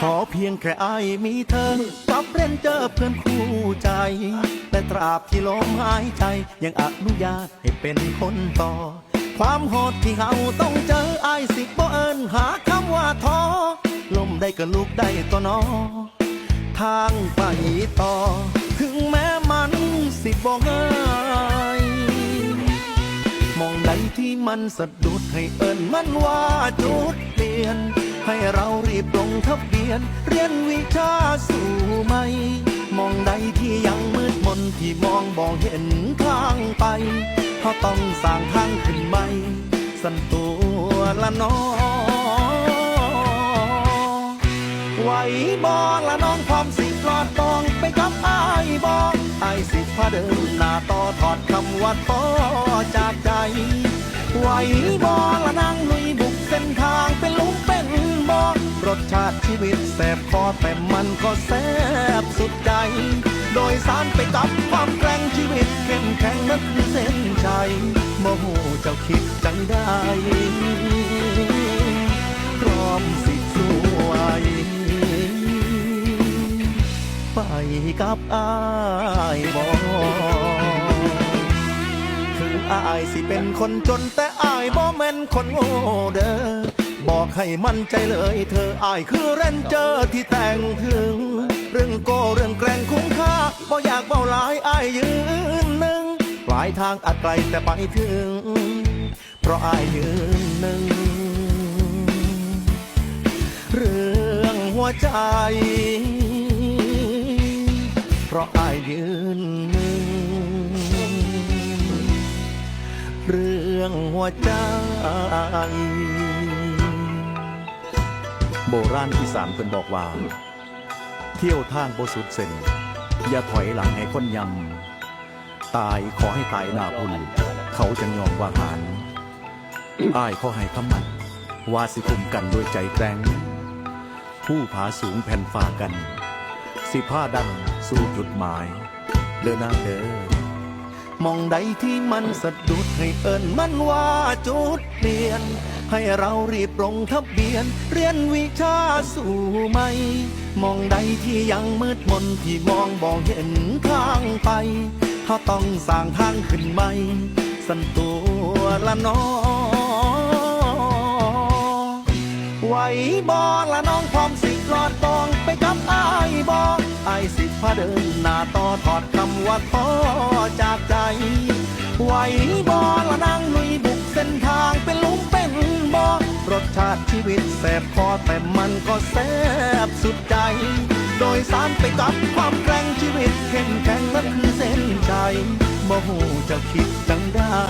ขอเพียงแค่อายมีเธอกับเรนเจอร์เพื่อนคู่ใจ แต่ตราบที่ลมหายใจ ยังอนุญาตให้เป็นคนต่อ ความโหดที่เราต้องเจออายสิบ่เอินหาคำว่าท้อลมได้ก็ลุกได้ตัวนอ ทางไปต่อ ถึงแม้มันสิบ่ง่ายมองใดที่มันสะดุดให้เอิญมันว่าจุดเปลี่ยน ให้เรารีบลงทะเบียน เรียนวิชาสู่ไหม่มองใดที่ยังมืดมนที่มองบ่เห็นทางไปเขาต้องสร้างทางขึ้นใหม่สันตัวละน้อไหวบอละน้องพร้อมสิกลอดตองไปกับอายบอไอสิพาเดินหน้าต่อถอดคำว่าต่อจากใจไหวบอละนางลุย ชาติชีวิตแสบคอแต่มันก็แสบสุดใจ โดยสารไปกับความแกร่งชีวิตเข้มแข็งนั้นคือเส้นชัยโมโหเจ้าคิดจังได้พร้อมสิสวยไปกับอายบอถึงอายสิเป็นคนจนแต่อายบ่แม่นคนโง่เด้อ บอกให้มั่นใจเลย เธออายคือเรนเจอร์ที่แต่งถึง เรื่องโกเรื่องแกร่งคุ้มค่าบ่อยากเบาหลายอายยืนหนึ่งปลายทางอาจไกลแต่ไปถึง เพราะอายยืนหนึ่ง เรื่องหัวใจ เพราะอายยืนหนึ่ง เรื่องหัวใจ โบราณอีสานเพิ่นบอกว่า เที่ยวทางโบสุดเส้นอย่าถอยหลังให้คนยำ ตายขอให้ตายหน้าพุ่นเขาจะยอมว่าหารอ้ายขอให้คำมันว่าสิคุมกันโดวยใจแกร่งผู้ผาสูงแผ่นฟ้ากัน สิผ้าดังสู่จุดหมาย เดินหน้าเดินมองใดที่มันสะดุดให้เอิญมันว่าจุดเปลี่ยน ให้เรารีบลงทะเบียน เรียนวิชาสู่ไหมมองใดที่ยังมืดมนที่มองบ่เห็นทางไปเขาต้องสร้างทางขึ้นใหม่สันตัวละน้อไหวบอละน้องพร้อมสิกลอดตองไปกับอายบอไอายสิพาเดินหน้าต่อถอดคำว่าท้อจากใจไหวบอละนางลุย สชาติชีวิตแสบคอแต่มันก็แสบสุดใจ โดยสารไปกับความแกร่งชีวิตเข้มแข็งนั่นคือเส้นใจโมโหจะคิดจังได้